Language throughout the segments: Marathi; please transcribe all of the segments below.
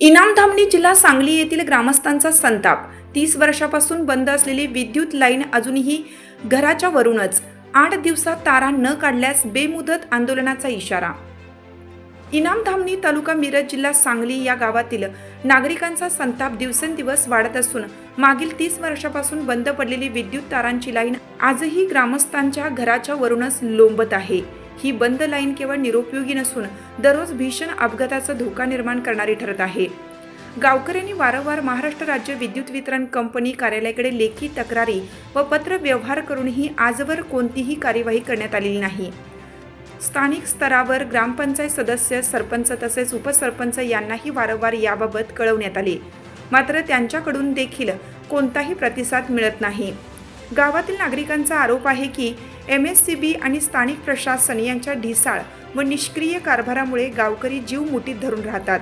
इनामधामणी जिल्हा सांगली येथील ग्रामस्थांचा संताप. तीस वर्षापासून बंद असलेली विद्युत लाईन अजूनही घराच्या वरूनच. आठ दिवसात तारा न काढल्यास बेमुदत आंदोलनाचा इशारा. इनामधामणी तालुका मिरज जिल्हा सांगली या गावातील नागरिकांचा संताप दिवसेंदिवस वाढत असून मागील तीस वर्षापासून बंद पडलेली विद्युत तारांची लाईन आजही ग्रामस्थांच्या घराच्या वरूनच लोंबत आहे. ही बंद लाईन केवळ निरुपयोगी नसून दररोज भीषण अपघाताचा धोका निर्माण करणारी ठरत आहे. गावकऱ्यांनी वारंवार महाराष्ट्र राज्य विद्युत वितरण कंपनी कार्यालयाकडे लेखी तक्रारी व पत्र व्यवहार करूनही आजवर कोणतीही कार्यवाही करण्यात आलेली नाही. स्थानिक स्तरावर ग्रामपंचायत सदस्य सरपंच तसेच उपसरपंच यांनाही वारंवार याबाबत कळवण्यात आले. मात्र त्यांच्याकडून देखील कोणताही प्रतिसाद मिळत नाही. गावातील नागरिकांचा आरोप आहे की एम एस सी बी आणि स्थानिक प्रशासन यांच्या ढिसाळ व निष्क्रिय कारभारामुळे गावकरी जीव मुठीत धरून राहतात.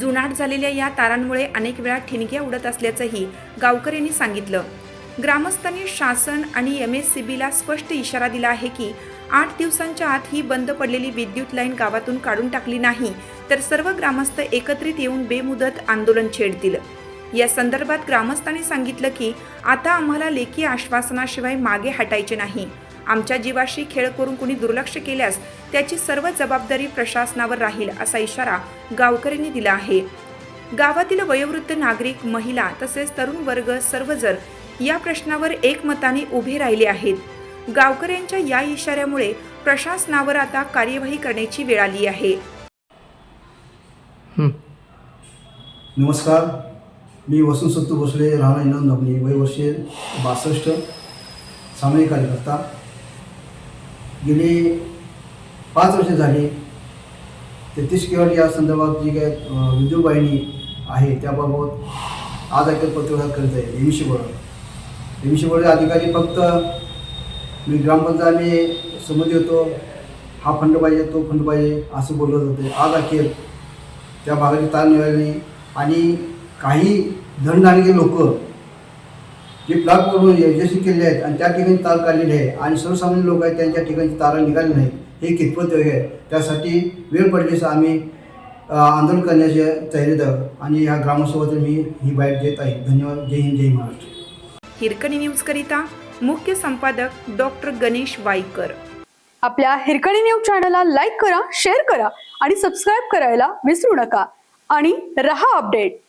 जुनाट झालेल्या या तारांमुळे अनेक वेळा ठिणग्या उडत असल्याचंही गावकऱ्यांनी सांगितलं. ग्रामस्थांनी शासन आणि एम एस सी बीला स्पष्ट इशारा दिला आहे की आठ दिवसांच्या आत ही बंद पडलेली विद्युत लाईन गावातून काढून टाकली नाही तर सर्व ग्रामस्थ एकत्रित येऊन बेमुदत आंदोलन छेडतील. या संदर्भात ग्रामस्थांनी सांगितलं की आता आम्हाला लेखी आश्वासनाशिवाय मागे हटायचे नाही. आमच्या जीवाशी खेळ करून कुणी दुर्लक्ष केल्यास त्याची सर्व जबाबदारी प्रशासनावर राहील असा इशारा गावकऱ्यांनी दिला आहे. गावातील वयोवृद्ध नागरिक महिला तसेच तरुण वर्ग सर्वजण या प्रश्नावर एकमताने उभे राहिले आहेत. गावकऱ्यांच्या या इशाऱ्यामुळे प्रशासनावर आता कार्यवाही करण्याची वेळ आली आहे. नमस्कार. मी वसंत सत्तू भोसले राहणार इनाम धामणी वय वर्षे बासष्ट सामायिक कार्यकर्ता. गेली पाच वर्षे झाली. तेहतीस केवळ या संदर्भात जी काय अं, आहे त्याबाबत आज ऐकत पत्रकार करत आहे M C board. M C अधिकारी फक्त मी ग्रामपंचायतीने संमती होतो हा फंड पाहिजे तो फंड पाहिजे असं बोललं जाते आज अखेर त्या भागाची तार निघाली आणि काही धनधानगे लोक जे प्लॉट करून यशस्वी केले आहेत आणि त्या ठिकाणी तार काढलेले आहे आणि सर्वसामान्य लोक आहेत त्यांच्या ठिकाणी तारा निघाले नाहीत हे कितपत योग्य आहे? त्यासाठी वेळ पडलीच आम्ही आंदोलन करण्याचे तयारीत आणि ह्या ग्रामसभेत मी ही बाईट देत आहे. धन्यवाद. जय हिंद जय महाराष्ट्र. हिरकणी न्यूजकरिता मुख्य संपादक डॉक्टर गणेश वाईकर. आपल्या हिरकणी न्यूज चॅनलला लाईक करा शेअर करा आणि सबस्क्राईब करायला विसरू नका. आणि रहा अपडेट.